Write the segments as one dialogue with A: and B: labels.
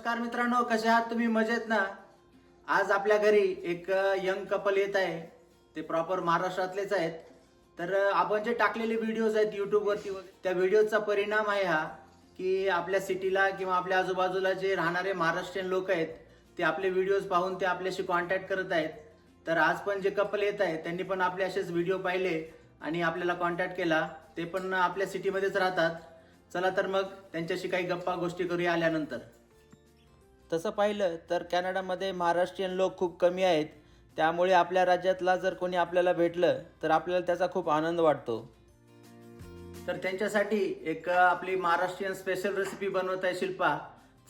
A: नमस्कार मित्रांनो कसे आहात तुम्ही? मजेत ना? आज आपल्या घरी एक यंग कपल येत आहे. ते प्रॉपर महाराष्ट्रातलेच आहेत. तर आपण जे टाकलेले व्हिडिओज आहेत युट्यूबवरती त्या व्हिडिओचा परिणाम आहे हा की आपल्या सिटीला किंवा आपल्या आजूबाजूला जे राहणारे महाराष्ट्रीयन लोक आहेत ते आपले व्हिडिओज पाहून ते आपल्याशी कॉन्टॅक्ट करत आहेत. तर आज पण जे कपल येत आहेत त्यांनी पण आपले असेच व्हिडिओ पाहिले आणि आपल्याला कॉन्टॅक्ट केला. ते पण आपल्या सिटीमध्येच राहतात. चला तर मग त्यांच्याशी काही गप्पा गोष्टी करूया आल्यानंतर. तसं पाहिलं तर कॅनडामध्ये महाराष्ट्रीयन लोक खूप कमी आहेत. त्यामुळे आपल्या राज्यातला जर कोणी आपल्याला भेटलं तर आपल्याला त्याचा खूप आनंद वाटतो. तर त्यांच्यासाठी एक आपली महाराष्ट्रीयन स्पेशल रेसिपी बनवत आहे शिल्पा.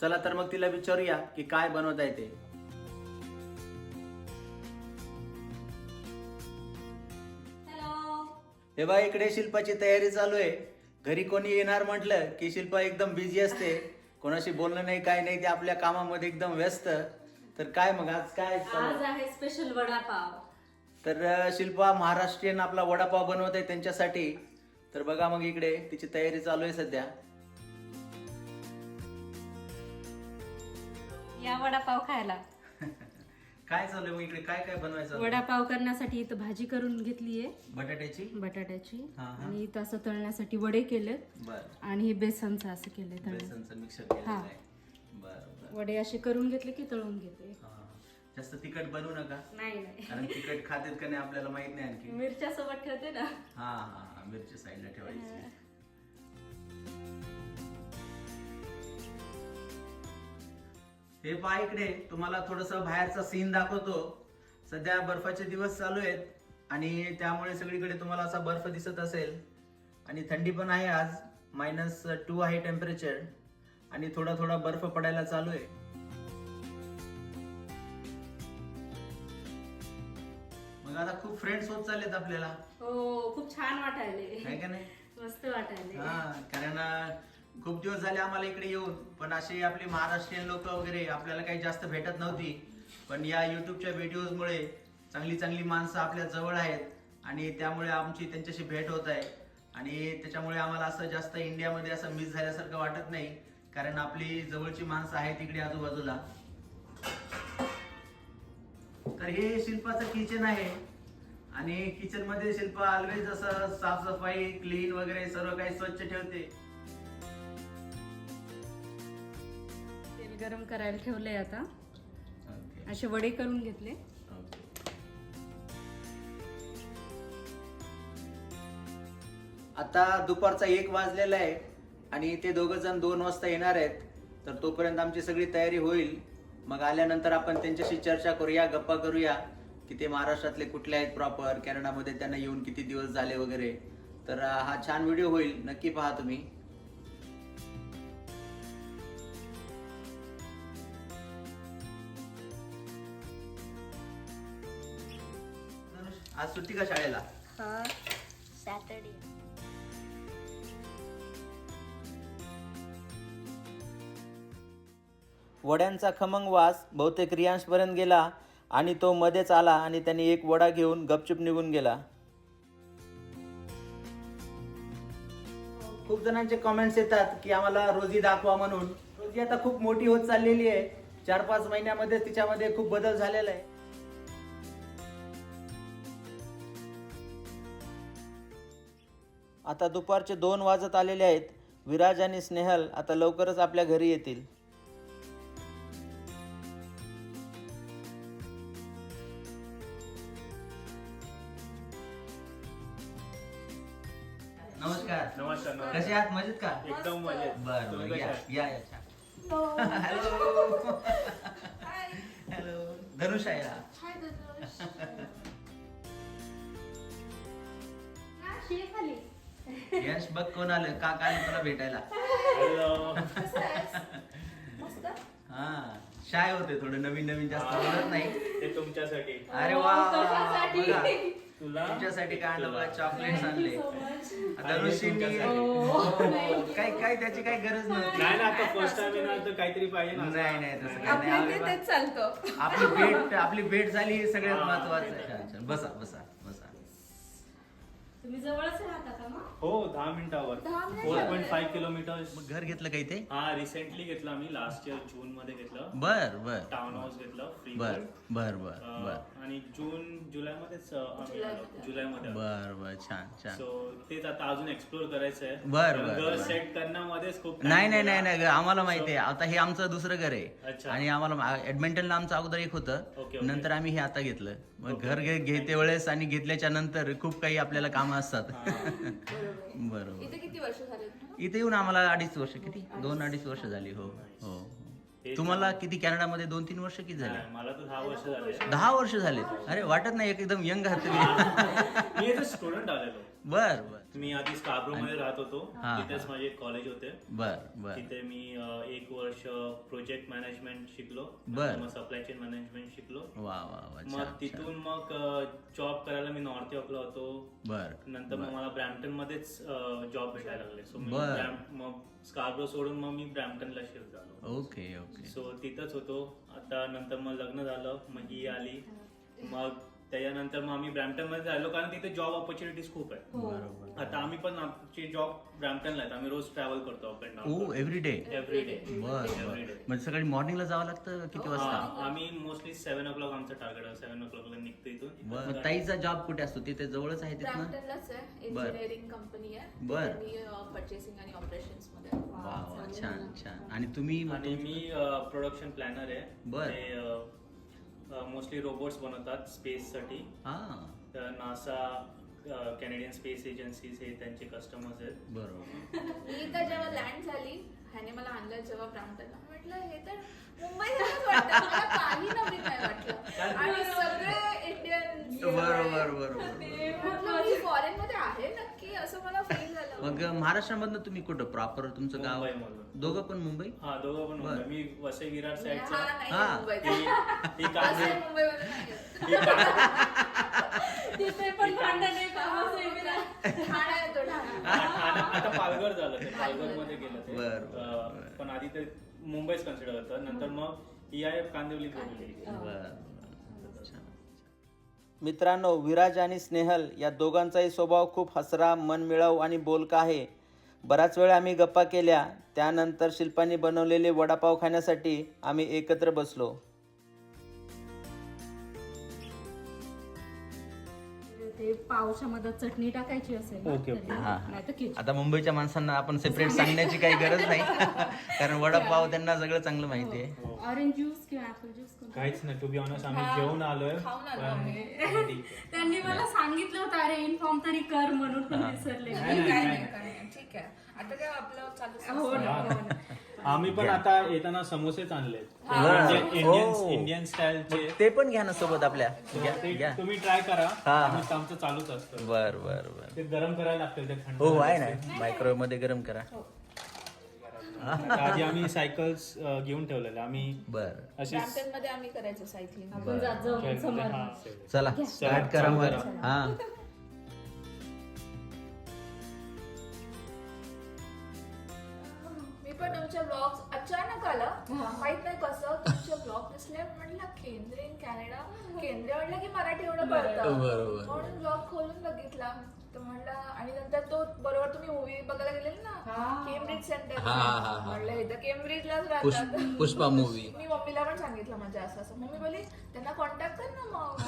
A: चला तर मग तिला विचारूया की काय बनवत आहे ते.
B: हॅलो
A: हे बा इकडे शिल्पाची तयारी चालू आहे. घरी कोणी येणार म्हटलं की शिल्पा एकदम बिझी असते. कोणाशी बोलणं नाही काय नाही ते आपल्या कामामध्ये एकदम व्यस्त. तर काय मग आज काय
B: आज
A: आहे?
B: स्पेशल वडापाव.
A: तर शिल्पा महाराष्ट्रीयन आपला वडापाव बनवत आहे त्यांच्यासाठी. तर बघा मग इकडे तिची तयारी चालू आहे सध्या.
B: या वडापाव खायला.
A: काय चालू आहे मग इकडे? काय काय बनवायचं?
B: वडापाव करण्यासाठी इथं भाजी करून घेतलीये
A: बटाट्याची?
B: बटाट्याची.
A: हा, हा.
B: आणि इथं असं तळण्यासाठी वडे केलेत.
A: बर.
B: आणि हे बेसनचं असं केलंय
A: बेसनचं मिक्सर केलेलं
B: हा.
A: आहे. बर बर.
B: वडे असे करून घेतले की तळून घेते.
A: हा, हा. जास्त तिखट बनवू नका.
B: नाही नाही.
A: कारण तिखट खातेत का नाही आपल्याला माहीत नाही आणखी.
B: मिरच्या सोबत ठेवते ना.
A: हा हा हा. मिरची साईडला ठेवायची. हे पहा इकडे तुम्हाला थोडस बाहेरचा सीन दाखवतो. सध्या बर्फाचे दिवस चालू आहेत आणि त्यामुळे सगळीकडे तुम्हाला असा बर्फ दिसत असेल. आणि थंडी पण आहे आज मायनस टू आहे टेम्परेचर आणि थोडा थोडा बर्फ पडायला चालू आहे. मग आता खूप फ्रेंड्स होत चाललेत आपल्याला.
B: हो खूप छान वाटायले.
A: आहे का नाही?
B: मस्त वाटायले.
A: हा कारण खूप दिवस झाले आम्हाला इकडे येऊन पण असे आपले महाराष्ट्रीयन लोक वगैरे आपल्याला काही जास्त भेटत नव्हती. पण या युट्यूबच्या व्हिडिओजमुळे चांगली चांगली माणसं आपल्या जवळ आहेत आणि त्यामुळे आमची त्यांच्याशी भेट होत आहे. आणि त्याच्यामुळे आम्हाला असं जास्त इंडियामध्ये असं मिस झाल्यासारखं वाटत नाही कारण आपली जवळची माणसं आहेत इकडे आजूबाजूला. तर हे शिल्पाचं किचन आहे. आणि किचनमध्ये शिल्पा ऑलवेज असं साफसफाई क्लीन वगैरे सर्व काही स्वच्छ ठेवते.
B: गरम करायला ठेवलंय आता. असे वडे करून घेतले.
A: आता दुपारचा एक वाजलेला आहे आणि ते दोघ जण दोन वाजता येणार आहेत. तर तोपर्यंत आमची सगळी तयारी होईल. मग आल्यानंतर आपण त्यांच्याशी चर्चा करूया गप्पा करूया की ते महाराष्ट्रातले कुठले आहेत प्रॉपर कॅनडामध्ये त्यांना येऊन किती दिवस झाले वगैरे. तर हा छान व्हिडिओ होईल. नक्की पहा तुम्ही. आज सुट्टी का शाळेला?
C: हा. सॅटर्डे.
A: वड्यांचा खमंग वास बहुतेक रियांशपर्यंत गेला आणि तो मध्येच आला आणि त्यांनी एक वडा घेऊन गपचूप निघून गेला. खूप जणांचे कमेंट्स येतात की आम्हाला रोजी दाखवा म्हणून. रोजी आता खूप मोठी होत चाललेली आहे. चार पाच महिन्यामध्ये तिच्यामध्ये खूप बदल झालेला आहे. आता दुपारचे दोन वाजत आलेले आहेत. विराज आणि स्नेहल आता लवकरच आपल्या घरी येतील. नमस्कार.
D: नमस्कार नमस्कार.
A: कसे आहात? मजेत का?
D: एकदम मजेत.
A: बर या? या हॅलो हॅलो धनुषा या यश बघ कोण आलं. का काय तुला भेटायला?
D: हॅलो
A: हा. शाय होते थोडं. नवीन नवीन जास्त बोलत नाही.
D: ते तुमच्यासाठी.
A: अरे वा. वा? बघा.
D: तुला?
A: तुमच्यासाठी काय आणलं. बघा
D: तुला.
A: चॉकलेट्स आणले
D: तुमच्यासाठी.
A: काय काय त्याची काही गरज नव्हती.
D: नाही ना आता फर्स्ट टाइम येणार तर काहीतरी पाहिजे ना.
A: नाही नाही तसं काय नाही. आपली-
B: तेच चालतो.
A: आपली भेट आपली भेट झाली हे सगळ्यात
D: हा.
A: महत्वाचं आहे. छान छान बसा बसा बसा.
B: तुम्ही जवळच राहता का मग?
D: हो दहा मिनिटावर.
C: दहा
D: फोर पॉईंट फाईव्ह किलोमीटर
A: मग घर घेतलं काही ते
D: हा रिसेंटली घेतलं आम्ही. लास्ट इयर जून मध्ये घेतलं.
A: बर बर.
D: टाउन हाऊस घेतलं फ्री
A: बर बर बर बर.
D: आणि जून जुलै मध्येच आम्ही आलो. जुलै मध्ये
A: बर बर छान छान.
D: सो तेच आता अजून एक्सप्लोर करायचं आहे
A: बर, बर,
D: घर
A: बर.
D: सेट करण्यामध्येच खूप
A: नाही नाही. नाही नाही ग, आम्हाला माहिती आहे आता हे आमचं दुसरं घर आहे.
D: अच्छा.
A: आणि आम्हाला ऍडमिंटनला आमचं अगोदर एक
D: ओके,
A: होतं.
D: ओके.
A: नंतर आम्ही हे आता घेतलं. मग घर घे- घेते वेळेस आणि घेतल्याच्या नंतर खूप काही आपल्याला कामं असतात. बरोबर.
C: इथे किती वर्ष झाले
A: इथे येऊन आम्हाला अडीच वर्ष किती? दोन अडीच वर्ष झाली हो हो. तुम्हाला किती कॅनडामध्ये दोन तीन वर्ष किती झाले?
D: मला तर दहा वर्ष झाले.
A: दहा वर्ष झाले. अरे वाटत नाही एकदम यंग आहात तुम्ही.
D: स्टुडंट आलेलो.
A: बर बर.
D: मी आधी स्कार्ब्रो मध्ये राहत होतो.
A: हा,
D: तिथेच माझे कॉलेज होते.
A: बर बर.
D: तिथे मी अ, एक वर्ष प्रोजेक्ट मॅनेजमेंट शिकलो.
A: बर.
D: मग सप्लाय चेन मॅनेजमेंट शिकलो.
A: वा वा
D: मग
A: छान.
D: तिथून मग जॉब करायला मी नॉर्थ यॉर्कला होतो.
A: बर
D: नंतर मग मला ब्रॅम्पटन मध्येच जॉब भेटायला लागले. सो मी
A: बर.
D: ब्रॅम- मग स्कार्ब्रो सोडून मग मी ब्रॅम्पटनला शिफ्ट झालो.
A: ओके ओके
D: सो तिथंच होतो. आता नंतर मग लग्न झालं. मग ही आली. मग त्याच्यानंतर मग आम्ही ब्रॅम्पटनमध्ये राहिलो कारण तिथे जॉब ऑपॉर्च्युनिटीज खूप आहे
A: बरोबर.
D: आता आम्ही पण आमचे जॉब ब्रॅम्पटनला आहेत. आम्ही रोज ट्रॅव्हल करतो up and
A: uh
D: down
A: every day
D: every day
A: बर म्हणजे सकाळी मॉर्निंगला जावं लागतं किती वाजता?
D: आम्ही मोस्टली सेव्हन ओ क्लॉक आमचं टार्गेट आहे. सेव्हन ओ क्लॉकला निघतो इथून.
A: ताईचा जॉब कुठे असतो? तिथे जवळच आहे तिथनं?
C: ब्रॅम्पटनलाच आहे.
A: बर.
C: इंजिनिअरिंग कंपनी आहे.
A: बर.
C: मी परचेसिंग आणि ऑपरेशन्समध्ये. आहे.
A: वा वा छान छान. आणि तुम्ही
D: आणि मी प्रोडक्शन प्लॅनर आहे.
A: बर.
D: ते मोस्टली रोबोट्स बनवतात स्पेस साठी.
A: हा.
D: तर नासा कॅनेडियन स्पेस एजन्सीज हे त्यांचे कस्टमर्स आहेत.
A: बरोबर.
C: मी तर जेव्हा लँड झाली ह्याने मला आणलं जेव्हा ब्रॅम्पटनला म्हटलं हे तर मुंबई वाटतं मला काही नवीन नाही वाटलं. आणि सगळे इंडियन
A: बरोबर बरोबर
C: म्हटलं मी फॉरेन मध्ये आहे नक्की असं मला फील झालं.
A: मग महाराष्ट्रामधनं तुम्ही कुठं? प्रॉपर तुमचं गाव?
D: मुंबईमधून.
A: दोघं पण मुंबई?
D: हा दोघं पण
A: बर.
D: मुंबई. मी वसई विरार
C: हा
D: साईडचा.
C: नाही
A: हा.
C: मुंबईत असं
D: कांदे
C: मुंबईमध्ये नाही आहे.
D: कांदे
B: तिथे पण भांडण आहे का? असं आहे का?
C: ठाणा येतो ठाणा.
D: हा, ठाणे- आता पालघर झालं ते. पालघरमध्ये गेलं ते.
A: बर, बर,
D: अं,
A: बर.
D: पण आधी ते मुंबईच कन्सिडर होतं नंतर मग ही आहे कांदिवली बोलली
A: मित्रांनो विराज आणि स्नेहल या दोघांचाही स्वभाव खूप हसरा मनमिळाऊ आणि बोलका आहे. बराच वेळ आम्ही गप्पा केल्या. त्यानंतर शिल्पाने बनवलेले वडापाव खाण्यासाठी आम्ही एकत्र बसलो.
B: पावसामध्ये चटणी टाकायची असेल ना,
D: ओके, ओके.
B: तरी.
A: हा.
B: नाही तर खिचडी.
A: आता मुंबईच्या माणसांना आपण सेपरेट सांगण्याची काही गरज नाही कारण वडापाव त्यांना सगळं चांगलं माहिती आहे
B: ऑरेंज ज्यूस किंवा ऍपल ज्यूस?
D: काहीच नाही टू बी ऑनस्ट आम्ही जेवून आलोय
C: खाऊन आलो
D: पण
C: आम्ही.
D: ठीक आहे.
B: त्यांनी मला सांगितलं होतं अरे इन्फॉर्म तरी कर म्हणून पण विसरले
D: नाही, नाही,
C: काय
D: नाही.
C: नाही, काय नाही. ठीक आहे आता काय आपलं चालू
B: हो ना, हो ना.
D: आम्ही पण आता येताना समोसेच आणलेत.
A: बरं.
D: इंडियन. इंडियन स्टाईलचे
A: ते पण घ्या ना सोबत आपल्या. घ्या
D: ते
A: घ्या.
D: तुम्ही ट्राय करा.
A: हा.
D: आमचं चालूच असतं.
A: बर बर बर.
D: ते गरम करायला लागतील ते थंड
A: हो आहे
D: झाल्याचे.
A: ना मायक्रोवेव्हमध्ये गरम करा.
D: आता आधी आम्ही सायकल्स घेऊन ठेवलेले. आम्ही
A: बर.
D: अशी
C: ब्रॅम्पटनमध्ये आम्ही करायचो सायकलिंग
B: आपण जात जाऊ समोर.
D: हा.
A: चला. स्टार्ट करा मग हा.
C: पण तुमच्या ब्लॉग अचानक आलं. माहीत नाही कसं तुमचे ब्लॉग दिसले म्हटलं केंद्रे इन कॅनडा. केंद्रे म्हटलं की मराठी एवढं कळतं
A: बरोबर.
C: म्हणून ब्लॉग खोलून बघितला. तर म्हणलं आणि नंतर तो बरोबर तुम्ही मूवी बघायला गेलेले ना केम्ब्रिज सेंटर
A: हा, हा, हा.
C: म्हणलं इथं केम्ब्रिजलाच राहतात.
A: पुष्पा मूवी
C: मी मम्मीला पण सांगितलं माझ्या असं असं. मम्मी बोली त्यांना कॉन्टॅक्ट कर ना मग.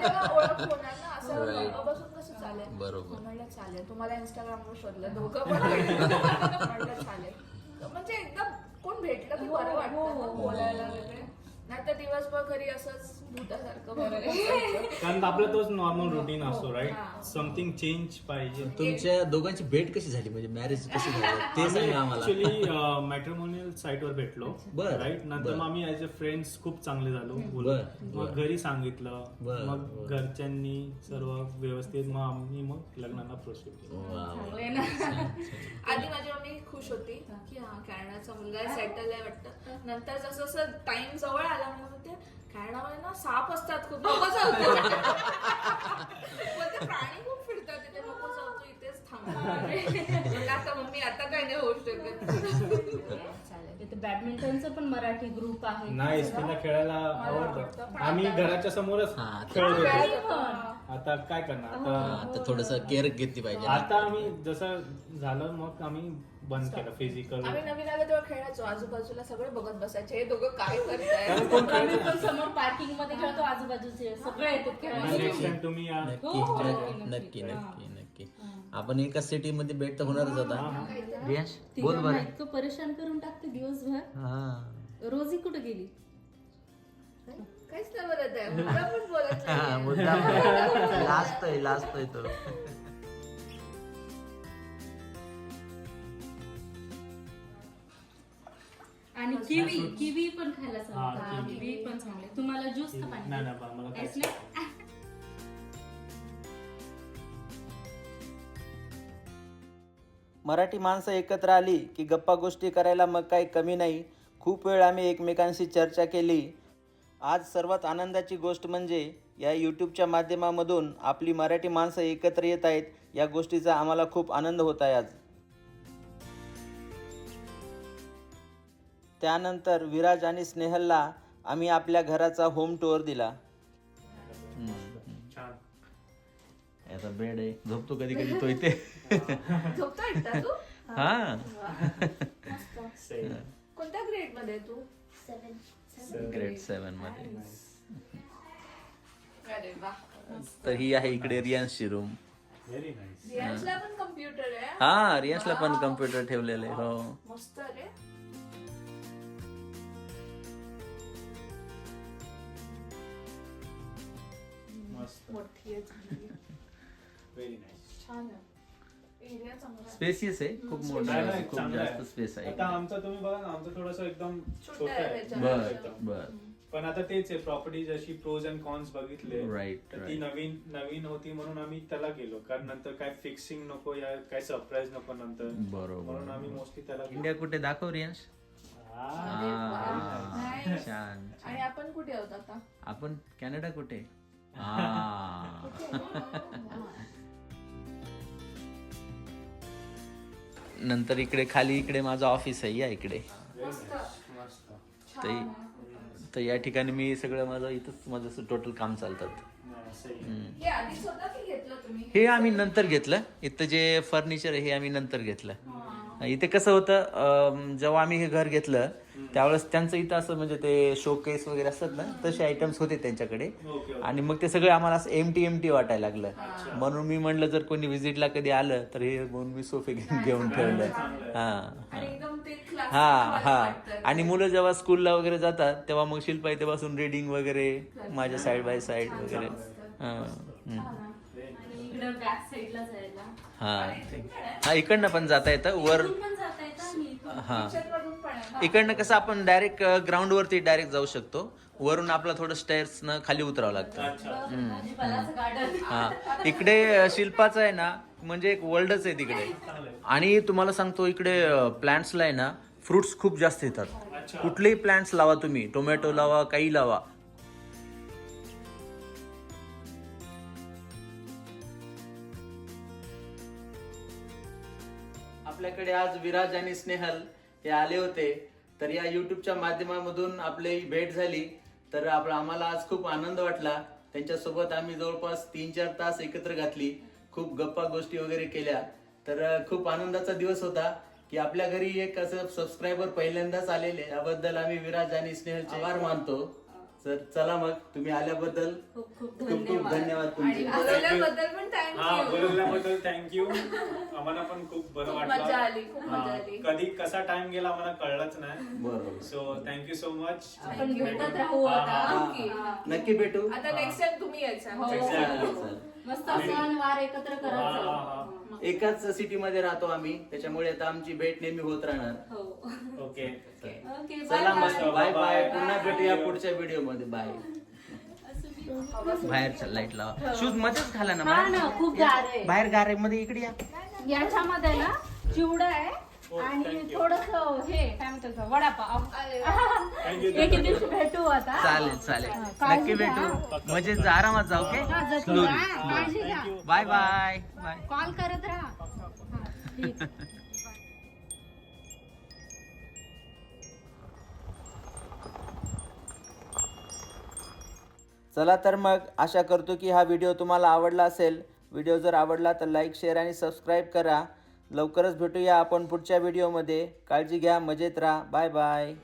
C: तेव्हा ओळख होणार ना. असं
A: Right.
C: बसून कसं चालेल?
A: बरोबर.
C: म्हणलं चालेल. तुम्हाला इंस्टाग्रामवर शोधलं. दोघं पण म्हणलं चालेल. म्हणजे एकदम कोण भेटलं की बरं वाटतं ना? बोलायला वगैरे. नाही तर दिवसभर घरी असंच भूतासारखं बरं बसायचं.
D: कारण आपला तोच नॉर्मल रुटीन असतो
C: हा.
D: राईट समथिंग चेंज पाहिजे.
A: तुमच्या दोघांची भेट कशी झाली? म्हणजे मॅरेज कशी झाली? ते सांगा आम्हाला.
D: ऍक्च्युली मॅट्रिमोनियल साईट वर भेटलो
A: बर,
D: राईट नंतर
A: बर.
D: मग आम्ही ऍज अ फ्रेंड्स खूप चांगले झालो
A: बर,
D: बोलत
A: बर.
D: मग घरी सांगितलं.
A: बर,
D: मग. घरच्यांनी सर्व व्यवस्थित मग आम्ही मग लग्नाला प्रोसेस केलं.
A: वा, वा.
B: चांगले ना.
C: आधी माझी मम्मी खुश होती की हा कॅनडाचा मुलगा सेटल आहे वाटतं. नंतर जसं जसं टाइम जवळ आला म्हणून म्हणते कॅनडामध्ये ना साप असतात खूप नको जाऊ तू." बोलते, प्राणी खूप फिरतात तिथे नको जाऊ तू इथेच थांब म्हणलं, आता मम्मी आता काय नाही होऊ शकत चालेल
B: इथे बॅडमिंटनचं पण मराठी ग्रुप आहे
D: नाही तिला खेळायला आवडतं आम्ही घराच्या समोरच
A: हा,
D: खेळत होतो
C: होतो.
D: आता काय करणार
B: हो.
D: आता
A: आता थोडस केअर घेतली पाहिजे ना.
D: आता आम्ही जसं झालं मग आम्ही बंद केलं फिजिकल
C: आम्ही नवीन आलो तेव्हा खेळायचो आजूबाजूला सगळे बघत बसायचे हे दोघं काय करताय
B: आम्ही पण समोर पार्किंगमध्ये खेळतो आजूबाजूचे सगळे येतात खेळायला.
D: नेक्स्ट टाइम तुम्ही या.
A: नक्की
B: हो, हो,
A: नक्की
B: नक्की,
A: नक्की
B: नक्की.
A: आपण एकाच सिटी मध्ये भेट तर होणारच आता. रियाश बोल
B: तिघांना
A: बरं
B: इतकं परेशान करून टाकते दिवसभर.
A: हा.
B: रोजी कुठे गेली?
C: काहीच नाही बोलत आहे. मुद्दा पण बोलत
A: हा,
C: नाहीये.
A: मुद्दाम. लाजतोय लाजतोय तो.
B: किवी किवी पण खायला
D: हा,
B: सांगतात
D: किवी.
B: किवी पण चांगले. तुम्हाला ज्यूस
D: नाही नाही बा, मला
B: काहीच
D: काहीच
B: नाही.
A: मराठी माणसं एकत्र आली की गप्पा गोष्टी करायला मग काही कमी नाही. खूप वेळ आम्ही एकमेकांशी चर्चा केली. आज सर्वात आनंदाची गोष्ट म्हणजे या यूट्यूबच्या माध्यमामधून आपली मराठी माणसं एकत्र येत आहेत. या गोष्टीचा आम्हाला खूप आनंद होत आहे आज. त्यानंतर विराज आणि स्नेहलला आम्ही आपल्या घराचा होम टूर दिला.
D: छान
A: याचा बेड आहे. झोपतो कधी कधी तो इथे.
C: झोपतो एकटा तू?
A: हा.
C: कोणत्या ग्रेडमध्ये आहे तू?
A: ग्रेड सेवनमध्ये.
C: अरे वा.
A: तर ही आहे इकडे रियांशची रूम
D: Very nice.
C: रियांशला पण कम्प्युटर आहे?
A: हा रियांशला पण कम्प्युटर ठेवलेले हो.
C: मस्त रे.
D: मस्त
C: मोठी आहे चांगली.
D: व्हेरी नाईस
C: छान आहे एरिया चांगला आहे.
A: स्पेसियस आहे खूप मोठा आहे खूप जास्त. स्पेस आहे
D: आता आमचं तुम्ही बघा ना आमचं थोडस एकदम
C: छोटं
D: छोटं
C: आहे.
A: बर
D: एकदम.
A: बर
D: पण आता तेच आहे प्रॉपर्टी जशी प्रोज अँड कॉन्स बघितले
A: Right,
D: तर ती
A: right.
D: नवीन नवीन होती म्हणून आम्ही त्याला गेलो कारण नंतर काय फिक्सिंग नको या काय सरप्राईज नको नंतर
A: बरोबर.
D: म्हणून आम्ही मोस्टली त्याला.
A: इंडिया कुठे दाखव रियांश
C: अरे वा.
A: हा,
C: Nice.
A: छान
C: आणि आपण कुठे आहोत आता
A: आपण कॅनडा कुठे हा. नंतर इकडे खाली इकडे माझं ऑफिस आहे या इकडे तर तर या ठिकाणी मी सगळं माझं इथंच माझं टोटल काम चालतात. हम्म.
C: हे आधीच होतं की घेतलं तुम्ही
A: हे आम्ही नंतर घेतलं इथं जे फर्निचर आहे हे आम्ही नंतर घेतलं इथे कसं होतं अं, जेव्हा आम्ही हे घर घेतलं त्यावेळेस त्यांचं इथं असं म्हणजे ते शोकेस वगैरे असतात ना तसे आयटम्स होते त्यांच्याकडे. आणि मग ते सगळं आम्हाला असं एम टी एम टी वाटायला लागलं. म्हणून मी म्हणलं जर कोणी व्हिजिटला कधी आलं तर हे म्हणून मी सोफे घेऊन घेऊन ठेवलं. हा.
C: आणि एकदम ते क्लास
A: हा हा. आणि मुलं जेव्हा स्कूलला वगैरे जातात तेव्हा मग शिल्पा इथे बसून रिडिंग वगैरे माझ्या साईड बाय साईड वगैरे. हा.
B: इकडं बॅक साईडला जायला.
A: हा. हा इकडनं पण जाता येतं वर
B: इथून पण जाता येतं आणि इथून
A: हा.
C: मधून पण आहे. ना.
A: इकडनं कसं आपण डायरेक्ट ग्राउंड वरती डायरेक्ट जाऊ शकतो. वरून आपला थोडं स्टेअर्स न खाली उतरावं लागतं.
B: भाजीपालाचं गार्डन
A: हा. इकडे अ, शिल्पाचं आहे ना म्हणजे एक वर्ल्डच आहे तिकडे. आणि तुम्हाला सांगतो इकडे प्लांट्सला आहे ना फ्रुट्स खूप जास्त येतात. कुठलेही प्लांट्स लावा तुम्ही. टोमॅटो लावा काही लावा. आपल्याकडे आज विराज आणि स्नेहल हे आले होते. तर या युट्यूबच्या माध्यमामधून आपली भेट झाली. तर आपला आम्हाला आज खूप आनंद वाटला. त्यांच्यासोबत आम्ही जवळपास तीन चार तास एकत्र घातली. खूप गप्पा गोष्टी वगैरे केल्या. तर खूप आनंदाचा दिवस होता की आपल्या घरी एक असं सबस्क्रायबर पहिल्यांदाच आलेले याबद्दल आम्ही विराज आणि स्नेहलचे आभार मानतो. तर चला मग तुम्ही आल्याबद्दल
B: खूप खूप
A: खूप खूप
B: धन्यवाद.
A: धन्यवाद
C: आणि
A: तुमचे
C: बोलवल्याबद्दल पण
D: हा
C: थँक्यू
D: बोलवल्याबद्दल थँक्यू आम्हाला पण खूप बरं
C: खूप
D: वाटलं.
C: मजा आली, खूप मजा
D: हा,
C: आली.
D: कधी कसा टाइम गेला आम्हाला कळलंच नाही.
A: बरोबर.
D: सो थँक्यू सो मच
B: आपण भेटत राहू
D: हा,
B: आता.
D: हा.
C: नक्की.
A: नक्की भेटू.
C: आता नेक्स्ट टाइम तुम्ही यायचा.
B: हो.
A: चालेल. चालेल.
B: मस्त सण वार एकत्र
D: हा, हा,
B: करायचं.
A: एकाच सिटी मध्ये राहतो आम्ही त्याच्यामुळे आता आमची भेट नेहमी होत राहणार.
B: हो.
D: ओके.
B: ओके
A: चला
B: बाय
A: मस्त बाय बाय पुन्हा भेटूया पुढच्या व्हिडिओमध्ये. बाय बाहेरच्या लाइट लावा. शूज मध्येच घाला ना
B: हा खूप गार आहे.
A: बाहेर गारे मध्ये इकडे या.
B: याच्यामध्ये ना चिवडा आहे.
D: हो,
B: आणि
D: thank you.
B: थोडस हे काय म्हणतात वडापाव. एक. दिवशी भेटू आता.
A: चालेल चालेल. नक्की. भेटू. म्हणजे आरामात जाऊ
B: हा,
A: okay bye bye bye.
B: Call करत राहा. हा, ठीक.
A: चला तर मग आशा करतो की हा व्हिडिओ तुम्हाला आवडला असेल. व्हिडिओ जर आवडला तर लाईक शेअर आणि सबस्क्राईब करा. लवकरच भेटूया आपण पुढच्या व्हिडिओमध्ये काळजी घ्या मजेत राहा. Bye bye